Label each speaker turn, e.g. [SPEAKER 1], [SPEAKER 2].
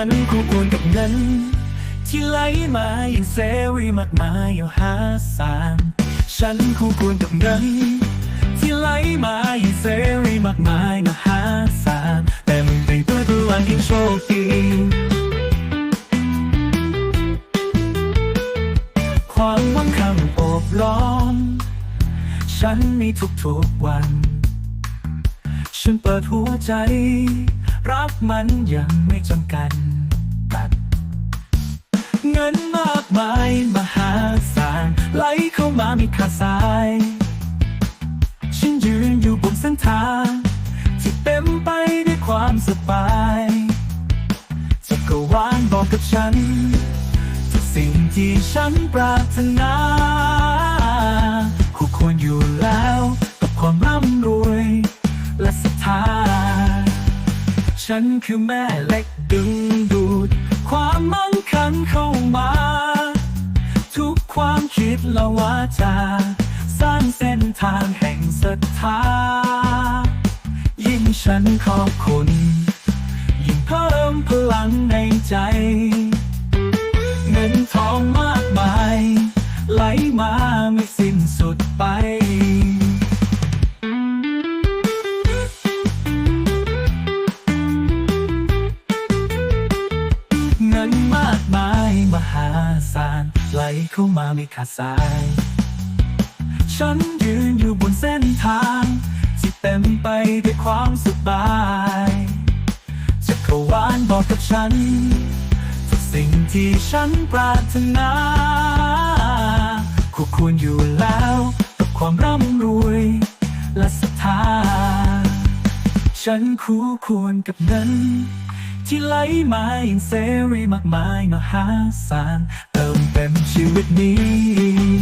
[SPEAKER 1] ฉันคู่ควรกับเงิน ที่ไหลมาอย่างเสรีมากมายอยู่หาศาลฉันคู่ควรกับเงิน ที่ไหลมาอย่างเสรีมากมายมหาศาลแต่มันไปด้วยพลังที่โชคดีความหวังคำโอบล้อม ฉันมีทุกๆวัน ฉันเปิดหัวใจ รักมันย่างไม่จำกัดตัด เงินมากมายมหาศาลไหลเข้ามามีขาดสาย ฉันยืนอยู่บนเส้นทางที่เต็มไปด้วยความสบายจักรวาลบอกกับฉัน ทุกสิ่งที่ฉันปรารถนา ฉันคือแม่เหล็กดึงดูด ความมั่งคั่งเข้ามา ทุกความคิดและวาจา สร้างเส้นทางแห่งศรัทธา ยิ่งฉันขอบคุณ ยิ่งเพิ่มพลังในใจ เข้ามาไม่ขาดสาย ฉันยืนอยู่บนเส้นทางที่เต็มไปด้วยความสบายจักรวาลบอกกับฉัน ทุกสิ่งที่ฉันปรารถนาคู่ควรอยู่แล้วกับความร่ำรวยและศรัทธา ฉันคู่ควรกับเงิน ที่ไหลมาอย่างเสรีมากมายมหาศาลเติมเต็มชีวิตนี้